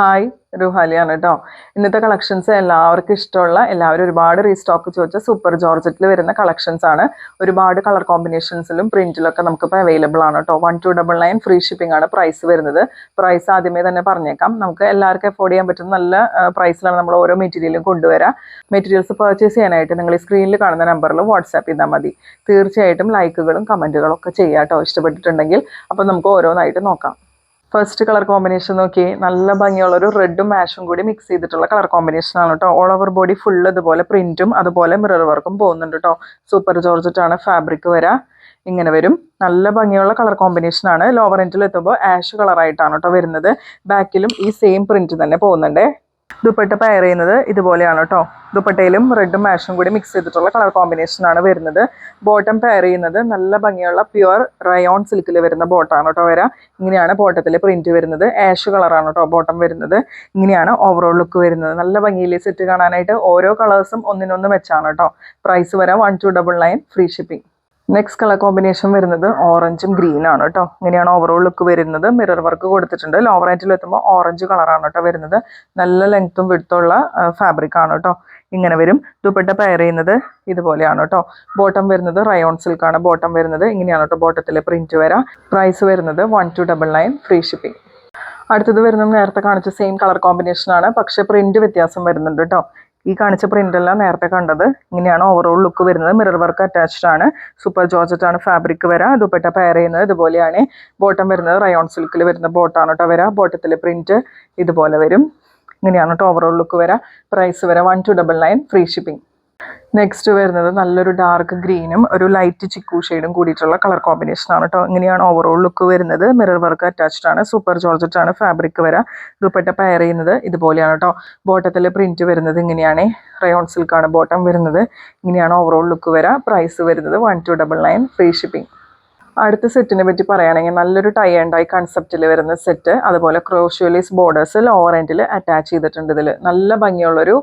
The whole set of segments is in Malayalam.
ഹായ് റുഹാലിയാണ് കേട്ടോ ഇന്നത്തെ കളക്ഷൻസ് എല്ലാവർക്കും ഇഷ്ടമുള്ള എല്ലാവരും ഒരുപാട് റീസ്റ്റോക്ക് ചോദിച്ച സൂപ്പർ ജോർജറ്റിൽ വരുന്ന കളക്ഷൻസ് ആണ്. ഒരുപാട് കളർ കോമ്പിനേഷൻസിലും പ്രിന്റിലൊക്കെ നമുക്കിപ്പോൾ അവൈലബിൾ ആണ് കേട്ടോ one two double nine free shipping ആണ് പ്രൈസ് വരുന്നത്. പ്രൈസ് ആദ്യമേ തന്നെ പറഞ്ഞേക്കാം. നമുക്ക് എല്ലാവർക്കും അഫോർഡ് ചെയ്യാൻ പറ്റുന്ന നല്ല പ്രൈസിലാണ് നമ്മൾ ഓരോ മെറ്റീരിയലും കൊണ്ടുവരാം. മെറ്റീരിയൽസ് പർച്ചേസ് ചെയ്യാനായിട്ട് നിങ്ങൾ ഈ സ്ക്രീനിൽ കാണുന്ന നമ്പറിൽ വാട്സാപ്പ് ചെയ്താൽ മതി. തീർച്ചയായിട്ടും ലൈക്കുകളും കമന്റുകളും ഒക്കെ ചെയ്യാം കേട്ടോ ഇഷ്ടപ്പെട്ടിട്ടുണ്ടെങ്കിൽ. അപ്പോൾ നമുക്ക് ഓരോന്നായിട്ട് നോക്കാം. ഫസ്റ്റ് കളർ കോമ്പിനേഷൻ നോക്കി നല്ല ഭംഗിയുള്ള ഒരു റെഡും മാഷും കൂടി മിക്സ് ചെയ്തിട്ടുള്ള കളർ കോമ്പിനേഷൻ ആണ് കേട്ടോ ഓൾ ഓവർ ബോഡി ഫുൾ ഇതുപോലെ പ്രിന്റും അതുപോലെ മിറർ വർക്കും പോകുന്നുണ്ട് കേട്ടോ സൂപ്പർ ജോർജറ്റ് ആണ് ഫാബ്രിക് വരാ. ഇങ്ങനെ വരും. നല്ല ഭംഗിയുള്ള കളർ കോമ്പിനേഷൻ ആണ്. ലോവർ എൻഡിൽ എത്തുമ്പോൾ ആഷ് കളറായിട്ടാണ് കേട്ടോ വരുന്നത്. ബാക്കിലും ഈ സെയിം പ്രിന്റ് തന്നെ പോകുന്നുണ്ട്. ദുപ്പട്ട പയർ ചെയ്യുന്നത് ഇതുപോലെയാണ് കേട്ടോ ദുപ്പട്ടയിലും റെഡും മാഷും കൂടി മിക്സ് ചെയ്തിട്ടുള്ള കളർ കോമ്പിനേഷൻ ആണ് വരുന്നത്. ബോട്ടം പയർ ചെയ്യുന്നത് നല്ല ഭംഗിയുള്ള പ്യുവർ റയോൺ സിൽക്കിൽ വരുന്ന ബോട്ടാണ് കേട്ടോ വരാം. ഇങ്ങനെയാണ് ബോട്ടത്തിൽ പ്രിന്റ് വരുന്നത്. ആഷ് കളറാണ് കേട്ടോ ബോട്ടം വരുന്നത്. ഇങ്ങനെയാണ് ഓവറോൾ ലുക്ക് വരുന്നത്. നല്ല ഭംഗിയിൽ സെറ്റ് കാണാനായിട്ട് ഓരോ കളേഴ്സും ഒന്നിനൊന്ന് വെച്ചാണ് കേട്ടോ പ്രൈസ് വരാം one two double nine free shipping next colour combination വരുന്നത് ഓറഞ്ചും ഗ്രീൻ ആണ് കേട്ടോ. ഇങ്ങനെയാണ് ഓവറോൾ ലുക്ക് വരുന്നത്. മിറർ വർക്ക് കൊടുത്തിട്ടുണ്ട്. ലോവർ റേഞ്ചിൽ എത്തുമ്പോൾ ഓറഞ്ച് കളറാണ് കേട്ടോ വരുന്നത്. നല്ല ലെങ്ത്തും വിടുത്തുള്ള ഫാബ്രിക് ആണ് കേട്ടോ. ഇങ്ങനെ വരും. ദുപ്പട്ട പെയർ ചെയ്യുന്നത് ഇതുപോലെയാണ് കേട്ടോ. ബോട്ടം വരുന്നത് റയോൺ സിൽക്കാണ് ബോട്ടം വരുന്നത് ഇങ്ങനെയാണ് കേട്ടോ ബോട്ടത്തിലെ പ്രിന്റ് വരാം. പ്രൈസ് വരുന്നത് one two double nine free shipping അടുത്തത് വരുന്നത് നേരത്തെ കാണിച്ച സെയിം കളർ കോമ്പിനേഷൻ ആണ്. പക്ഷേ പ്രിന്റ് വ്യത്യാസം വരുന്നുണ്ട് കേട്ടോ. ഈ കാണിച്ച പ്രിന്റ് എല്ലാം നേരത്തെ കണ്ടത്. ഇങ്ങനെയാണ് ഓവറോൾ ലുക്ക് വരുന്നത്. മിറർ വർക്ക് അറ്റാച്ച്ഡ് ആണ്. സൂപ്പർ ജോർജറ്റ് ആണ് ഫാബ്രിക് വരാം. ദുപ്പട്ട പെയർ ചെയ്യുന്നത് ഇതുപോലെയാണ്. ബോട്ടം വരുന്നത് റയോൺ സിൽക്കിൽ വരുന്ന ബോട്ടാണ് കേട്ടോ വരാം. ബോട്ടത്തിലെ പ്രിന്റ് ഇതുപോലെ വരും. ഇങ്ങനെയാണ് കേട്ടോ ഓവറോൾ ലുക്ക് വരാം. പ്രൈസ് വരാം one two double nine free shipping next വരുന്നത് നല്ലൊരു ഡാർക്ക് ഗ്രീനും ഒരു ലൈറ്റ് ചിക്കു ഷെയ്ഡും കൂടിയിട്ടുള്ള കളർ കോമ്പിനേഷൻ ആണ് കേട്ടോ ഇങ്ങനെയാണ് ഓവറോൾ ലുക്ക് വരുന്നത്. മിറർ വർക്ക് അറ്റാച്ച്ഡ് ആണ്. സൂപ്പർ ജോർജറ്റ് ആണ്. ഫാബ്രിക് വരാം. ദുപ്പട്ട പെയർ ചെയ്യുന്നത് ഇതുപോലെയാണ് കേട്ടോ ബോട്ടത്തിൽ പ്രിന്റ് വരുന്നത് ഇങ്ങനെയാണ്. റയോൺ സിൽക്ക് ആണ് ബോട്ടം വരുന്നത്. ഇങ്ങനെയാണ് ഓവറോൾ ലുക്ക് വരാം. പ്രൈസ് വരുന്നത് one two double nine free shipping അടുത്ത സെറ്റിനെ പറ്റി പറയുകയാണെങ്കിൽ നല്ലൊരു ടൈ ആൻഡ് ഐ കൺസെപ്റ്റിൽ വരുന്ന സെറ്റ് അതുപോലെ ക്രോഷ്യോലീസ് ബോർഡേഴ്സ് ലോവർ എൻഡിൽ അറ്റാച്ച് ചെയ്തിട്ടുണ്ട് ഇതിൽ നല്ല ഭംഗിയുള്ളൊരു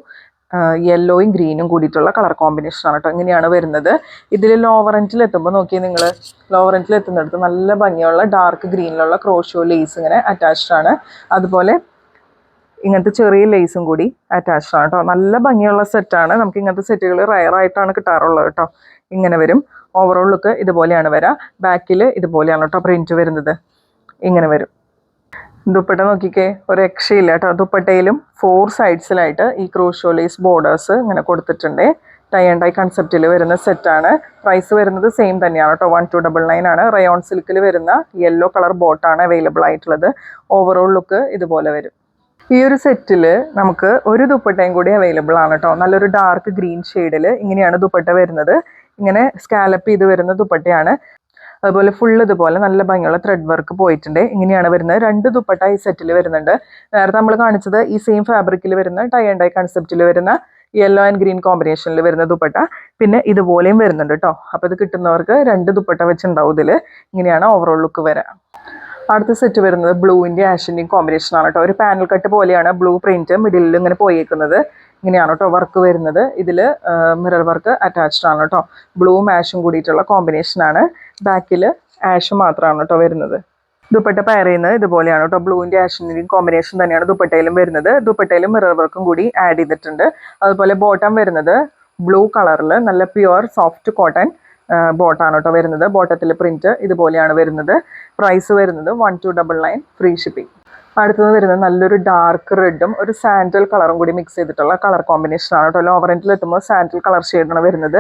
യെല്ലോയും ഗ്രീനും കൂടിയിട്ടുള്ള കളർ കോമ്പിനേഷൻ ആണ് കേട്ടോ ഇങ്ങനെയാണ് വരുന്നത്. ഇതിൽ എൻഡിൽ എത്തുമ്പോൾ നോക്കി നിങ്ങൾ എൻഡിൽ എത്തുന്നിടത്ത് നല്ല ഭംഗിയുള്ള ഡാർക്ക് ഗ്രീനിലുള്ള ക്രോഷോ ലേസ് ഇങ്ങനെ അറ്റാച്ച്ഡ് ആണ്. അതുപോലെ ഇങ്ങനത്തെ ചെറിയ ലേസും കൂടി അറ്റാച്ച്ഡ് ആണ് കേട്ടോ നല്ല ഭംഗിയുള്ള സെറ്റാണ് നമുക്ക് ഇങ്ങനത്തെ സെറ്റുകൾ റയർ ആയിട്ടാണ് കിട്ടാറുള്ളത് കേട്ടോ ഇങ്ങനെ വരും. ഓവറോൾ ലുക്ക് ഇതുപോലെയാണ് വരിക ബാക്കിൽ ഇതുപോലെയാണ് കേട്ടോ പ്രിന്റ് വരുന്നത്. ഇങ്ങനെ വരും. ദുപ്പട്ട നോക്കിക്കേ ഒരു രക്ഷയില്ല കേട്ടോ. ദുപ്പട്ടയിലും ഫോർ സൈഡ്സിലായിട്ട് ഈ ക്രൂഷോലേസ് ബോർഡേഴ്സ് ഇങ്ങനെ കൊടുത്തിട്ടുണ്ട്. ടൈ ആൻഡ് ടൈ കൺസെപ്റ്റിൽ വരുന്ന സെറ്റാണ് പ്രൈസ് വരുന്നത് സെയിം തന്നെയാണ് കേട്ടോ. വൺ ടു ഡബിൾ നയൻ ആണ്. റയോൺ സിൽക്കിൽ വരുന്ന യെല്ലോ കളർ ബോട്ടാണ് അവൈലബിൾ ആയിട്ടുള്ളത്. ഓവറോൾ ലുക്ക് ഇതുപോലെ വരും. ഈ ഒരു സെറ്റിൽ നമുക്ക് ഒരു ദുപ്പട്ടയും കൂടി അവൈലബിൾ ആണ് കേട്ടോ. നല്ലൊരു ഡാർക്ക് ഗ്രീൻ ഷെയ്ഡിൽ ഇങ്ങനെയാണ് ദുപ്പട്ട വരുന്നത്. ഇങ്ങനെ സ്കാലപ്പ് ചെയ്ത് വരുന്ന ദുപ്പട്ടയാണ്. അതുപോലെ ഫുൾ ഇതുപോലെ നല്ല ഭംഗിയുള്ള ത്രെഡ് വർക്ക് പോയിട്ടുണ്ട്. ഇങ്ങനെയാണ് വരുന്നത്. രണ്ട് ദുപ്പട്ട ഈ സെറ്റിൽ വരുന്നുണ്ട്. നേരത്തെ നമ്മൾ കാണിച്ചത് ഈ സെയിം ഫാബ്രിക്കിൽ വരുന്ന ടൈ ആൻഡ് ഡൈ കൺസെപ്റ്റിൽ വരുന്ന യെല്ലോ ആൻഡ് ഗ്രീൻ കോമ്പിനേഷനിൽ വരുന്ന ദുപ്പട്ട. പിന്നെ ഇതുപോലെയും വരുന്നുണ്ട് കേട്ടോ അപ്പോൾ ഇത് കിട്ടുന്നവർക്ക് രണ്ട് ദുപ്പട്ട വെച്ചുണ്ടാവും ഇതിൽ ഇങ്ങനെയാണ് ഓവറോൾ ലുക്ക് വരാം. അടുത്ത സെറ്റ് വരുന്നത് ബ്ലൂവിന്റെ ആഷിന്റെയും കോമ്പിനേഷൻ ആണ് കേട്ടോ ഒരു പാനൽ കട്ട് പോലെയാണ് ബ്ലൂ പ്രിന്റ് മിഡിലിൽ ഇങ്ങനെ പോയേക്കുന്നത്. ഇങ്ങനെയാണ് കേട്ടോ വർക്ക് വരുന്നത്. ഇതിൽ മിറർ വർക്ക് അറ്റാച്ച്ഡ് ആണ് കേട്ടോ ബ്ലൂവും ആഷും കൂടിയിട്ടുള്ള കോമ്പിനേഷൻ ആണ്. ബാക്കിൽ ആഷ് മാത്രമാണ് കേട്ടോ വരുന്നത്. ദുപ്പട്ട പയർ ചെയ്യുന്നത് ഇതുപോലെയാണ് കേട്ടോ ബ്ലൂവിന്റെ ആഷിന്റെയും കോമ്പിനേഷൻ തന്നെയാണ് ദുപ്പട്ടയിലും വരുന്നത്. ദുപ്പട്ടയിലും മിറർ വർക്കും കൂടി ആഡ് ചെയ്തിട്ടുണ്ട്. അതുപോലെ ബോട്ടം വരുന്നത് ബ്ലൂ കളറിൽ നല്ല പ്യുവർ സോഫ്റ്റ് കോട്ടൺ ബോട്ടാണ് കേട്ടോ വരുന്നത്. ബോട്ടത്തിൽ പ്രിന്റ് ഇതുപോലെയാണ് വരുന്നത്. പ്രൈസ് വരുന്നത് one two double nine free shipping അടുത്തത് വരുന്നത് നല്ലൊരു ഡാർക്ക് റെഡും ഒരു സാൻഡൽ കളറും കൂടി മിക്സ് ചെയ്തിട്ടുള്ള കളർ കോമ്പിനേഷൻ ആണ് കേട്ടോ ലോവർ എത്തുമ്പോൾ സാൻഡൽ കളർ ഷെയ്ഡാണ് വരുന്നത്.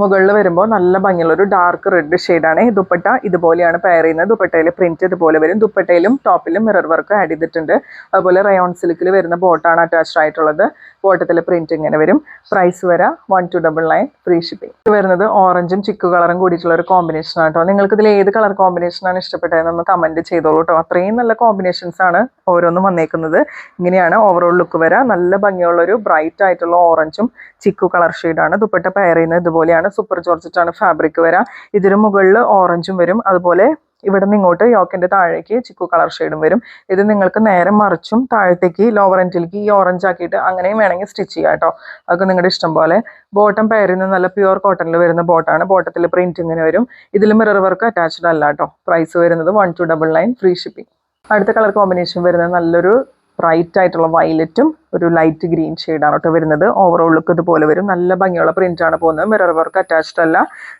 മുകളിൽ വരുമ്പോൾ നല്ല ഭംഗിയുള്ള ഒരു ഡാർക്ക് റെഡ് ഷെയ്ഡാണ് ദുപ്പട്ട ഇതുപോലെയാണ് പെയർ ചെയ്യുന്നത്. ദുപ്പട്ടയിൽ പ്രിന്റ് ഇതുപോലെ വരും. ദുപ്പട്ടയിലും ടോപ്പിലും മിറർ വർക്ക് ആഡ് ചെയ്തിട്ടുണ്ട്. അതുപോലെ റയോൺ സിൽക്കിൽ വരുന്ന ബോട്ടാണ് അറ്റാച്ച്ഡ് ആയിട്ടുള്ളത്. ബോട്ടത്തിലെ പ്രിന്റ് ഇങ്ങനെ വരും. പ്രൈസ് വരാം one two double nine free shipping ഇത് വരുന്നത് ഓറഞ്ചും ചിക്കു കളറും കൂടിയിട്ടുള്ള ഒരു കോമ്പിനേഷൻ ആണ് കേട്ടോ നിങ്ങൾക്ക് ഇതിൽ ഏത് കളർ കോമ്പിനേഷനാണ് ഇഷ്ടപ്പെട്ടതെന്നൊന്ന് കമന്റ് ചെയ്തോളൂ കേട്ടോ അത്രയും നല്ല കോമ്പിനേഷൻസ് ആണ് ഓരോന്നും വന്നേക്കുന്നത്. ഇങ്ങനെയാണ് ഓവറോൾ ലുക്ക് വരാം. നല്ല ഭംഗിയുള്ള ഒരു ബ്രൈറ്റ് ആയിട്ടുള്ള ഓറഞ്ചും ചിക്കു കളർ ഷെയ്ഡാണ് ദുപ്പട്ട പെയർ ചെയ്യുന്നത്. ഇതുപോലെയാണ് സൂപ്പർ ജോർജറ്റ് ആണ് ഫാബ്രിക് വരാം. ഇതിന് മുകളിൽ ഓറഞ്ചും വരും. അതുപോലെ ഇവിടെ നിന്ന് ഇങ്ങോട്ട് യോക്കിന്റെ താഴേക്ക് ചിക്കു കളർ ഷെയ്ഡും വരും. ഇത് നിങ്ങൾക്ക് നേരെ മറിച്ചും താഴത്തേക്ക് ലോവർ എൻഡിലേക്ക് ഈ ഓറഞ്ച് ആക്കിയിട്ട് അങ്ങനെയും വേണമെങ്കിൽ സ്റ്റിച്ച് ചെയ്യാം കേട്ടോ. അതൊക്കെ നിങ്ങളുടെ ഇഷ്ടം പോലെ. ബോട്ടം പേരിൽ നിന്ന് നല്ല പ്യുവർ കോട്ടണിൽ വരുന്ന ബോട്ടാണ് ബോട്ടത്തിൽ പ്രിന്റ് ഇങ്ങനെ വരും. ഇതിൽ മിറർ വർക്ക് അറ്റാച്ച്ഡ് അല്ല കേട്ടോ. പ്രൈസ് വരുന്നത് one two double nine free shipping അടുത്ത കളർ കോമ്പിനേഷൻ വരുന്നത് നല്ലൊരു ബ്രൈറ്റ് ആയിട്ടുള്ള വയലറ്റും ഒരു ലൈറ്റ് ഗ്രീൻ ഷെയ്ഡാണ് കേട്ടോ വരുന്നത്. ഓവറോൾ ലുക്ക് ഇതുപോലെ വരും. നല്ല ഭംഗിയുള്ള പ്രിന്റ് ആണ് പോകുന്നത്. മിറർ വർക്ക് അറ്റാച്ച്ഡ് അല്ല.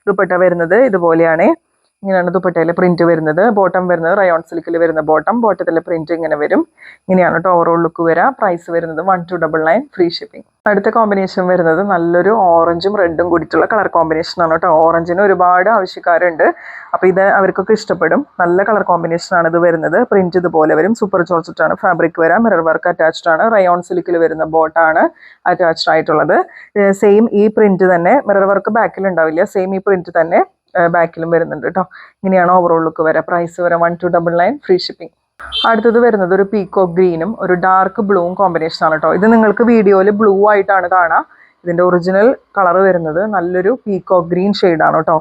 ദുപ്പട്ട വരുന്നത് ഇതുപോലെയാണ്. ഇങ്ങനെയാണ് ദുപ്പട്ടയിലെ പ്രിന്റ് വരുന്നത്. ബോട്ടം വരുന്നത് റയോൺ സിൽക്കിൽ വരുന്ന ബോട്ടം ബോട്ടത്തിലെ പ്രിന്റ് ഇങ്ങനെ വരും. ഇങ്ങനെയാണ് കേട്ടോ ഓവറോൾ ലുക്ക് വരിക പ്രൈസ് വരുന്നത് one two double nine free shipping അടുത്ത കോമ്പിനേഷൻ വരുന്നത് നല്ലൊരു ഓറഞ്ചും റെഡും കൂടിയിട്ടുള്ള കളർ കോമ്പിനേഷൻ ആണ് കേട്ടോ ഓറഞ്ചിന് ഒരുപാട് ആവശ്യക്കാരുണ്ട്. അപ്പോൾ ഇത് അവർക്കൊക്കെ ഇഷ്ടപ്പെടും. നല്ല കളർ കോമ്പിനേഷൻ ആണ് ഇത് വരുന്നത്. പ്രിന്റ് ഇതുപോലെ വരും. സൂപ്പർ ജോർജറ്റ് ആണ്. ഫാബ്രിക് വരാം. മിറർ വർക്ക് അറ്റാച്ച്ഡ് ആണ്. റയോൺ സിൽക്കിൽ വരുന്ന ബോട്ടാണ് അറ്റാച്ച്ഡ് ആയിട്ടുള്ളത്. സെയിം ഈ പ്രിന്റ് തന്നെ. മിറർ വർക്ക് ബാക്കിൽ ഉണ്ടാവില്ല. സെയിം ഈ പ്രിന്റ് തന്നെ. ബാക്കിലും വരുന്നുണ്ട് കേട്ടോ ഇങ്ങനെയാണ് ഓവറോൾ ലുക്ക് വരാം. പ്രൈസ് വരെ one two double nine free shipping അടുത്തത് വരുന്നത് ഒരു പീക്കോ ഗ്രീനും ഒരു ഡാർക്ക് ബ്ലൂവും കോമ്പിനേഷൻ ആണ് കേട്ടോ ഇത് നിങ്ങൾക്ക് വീഡിയോയിൽ ബ്ലൂ ആയിട്ടാണ് കാണാം. ഇതിന്റെ ഒറിജിനൽ കളർ വരുന്നത് നല്ലൊരു പീക്കോ ഗ്രീൻ ആണ് കേട്ടോ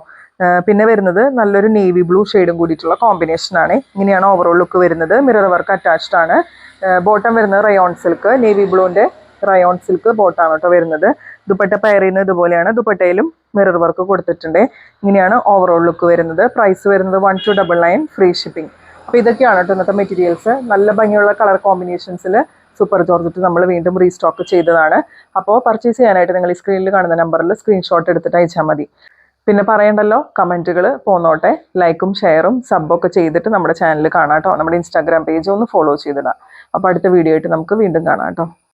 പിന്നെ വരുന്നത് നല്ലൊരു നേവി ബ്ലൂ ഷെയ്ഡും കൂടിയിട്ടുള്ള കോമ്പിനേഷൻ ആണ്. ഇങ്ങനെയാണ് ഓവറോൾ ലുക്ക് വരുന്നത്. മിറർ വർക്ക് അറ്റാച്ച്ഡ് ആണ്. ബോട്ടം വരുന്നത് റയോൺ സിൽക്ക് നേവി ബ്ലൂവിന്റെ റയോൺ സിൽക്ക് ബോട്ടാണ് കേട്ടോ വരുന്നത്. ദുപ്പട്ട പെയർ ചെയ്യുന്നത് ഇതുപോലെയാണ് ദുപ്പട്ടയിലും മിറർ വർക്ക് കൊടുത്തിട്ടുണ്ട്. ഇങ്ങനെയാണ് ഓവറോൾ ലുക്ക് വരുന്നത്. പ്രൈസ് വരുന്നത് one two double nine free shipping അപ്പോൾ ഇതൊക്കെയാണ് കേട്ടോ ഇന്നത്തെ മെറ്റീരിയൽസ് നല്ല ഭംഗിയുള്ള കളർ കോമ്പിനേഷൻസിൽ സൂപ്പർ ജോർജറ്റ് നമ്മൾ വീണ്ടും റീസ്റ്റോക്ക് ചെയ്തതാണ്. അപ്പോൾ പർച്ചേസ് ചെയ്യാനായിട്ട് നിങ്ങൾ ഈ സ്ക്രീനിൽ കാണുന്ന നമ്പറിൽ സ്ക്രീൻഷോട്ട് എടുത്തിട്ട് അയച്ചാൽ മതി. പിന്നെ പറയണ്ടല്ലോ കമന്റുകൾ പോന്നോട്ടെ. ലൈക്കും ഷെയറും സബ്ബൊക്കെ ചെയ്തിട്ട് നമ്മുടെ ചാനൽ കാണാം കേട്ടോ. നമ്മുടെ ഇൻസ്റ്റാഗ്രാം പേജ് ഒന്ന് ഫോളോ ചെയ്തിടാം. അപ്പോൾ അടുത്ത വീഡിയോ ആയിട്ട് നമുക്ക് വീണ്ടും കാണാം കേട്ടോ.